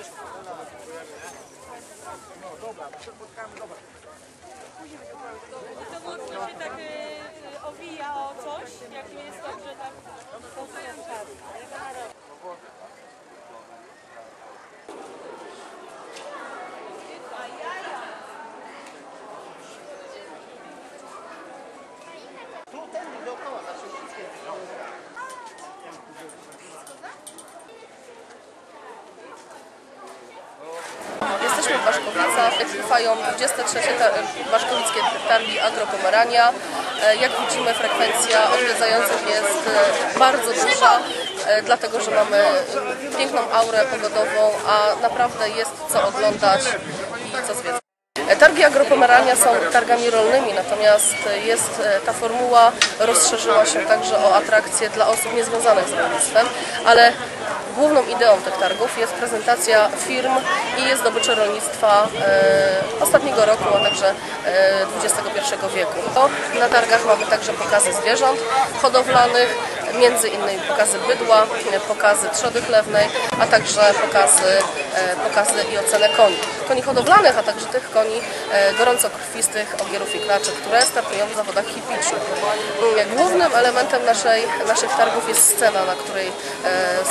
To W Waszkowicach, trwają 23 ta- Waszkowickie Targi Agropomerania. E, Jak widzimy frekwencja odwiedzających jest e, bardzo duża, e, dlatego że mamy piękną aurę pogodową, a naprawdę jest co oglądać i co zwiedzać. Targi agropomerania są targami rolnymi, natomiast jest ta formuła rozszerzyła się także o atrakcje dla osób niezwiązanych z rolnictwem, ale główną ideą tych targów jest prezentacja firm i zdobycze rolnictwa e, ostatniego roku, a także e, XXI wieku. To na targach mamy także pokazy zwierząt hodowlanych, między innymi pokazy bydła, e, pokazy trzody chlewnej, a także pokazy, e, pokazy i ocenę koni. Koni hodowlanych, a także tych koni e, gorącokrwistych, ogierów i klaczy, które startują w zawodach hipicznych. Głównym elementem naszej, naszych targów jest scena, na której e,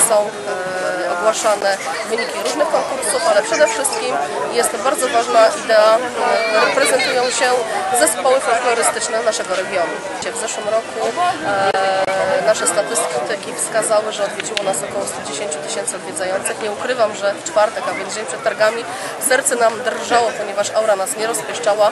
są e, ogłaszane wyniki różnych konkursów, ale przede wszystkim jest bardzo ważna idea, e, reprezentują się zespoły folklorystyczne naszego regionu. W zeszłym roku nasze statystyki wskazały, że odwiedziło nas około 110 tysięcy odwiedzających. Nie ukrywam, że w czwartek, a więc dzień przed targami, serce nam drżało, ponieważ aura nas nie rozpieszczała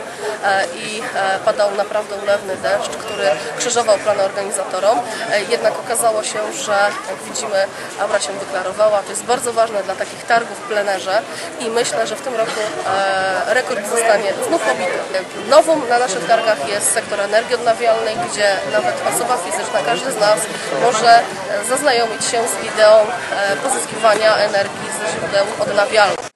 i padał naprawdę ulewny deszcz, który krzyżował plany organizatorom. E, Jednak okazało się, że jak widzimy, aura się wyklarowała. To jest bardzo ważne dla takich targów w plenerze i myślę, że w tym roku e, rekord zostanie znów pobity. Nowym na naszych targach jest sektor energii odnawialnej, gdzie nawet osoba fizyczna, każdy z nas może e, zaznajomić się z ideą pozyskiwania energii ze źródeł odnawialnych.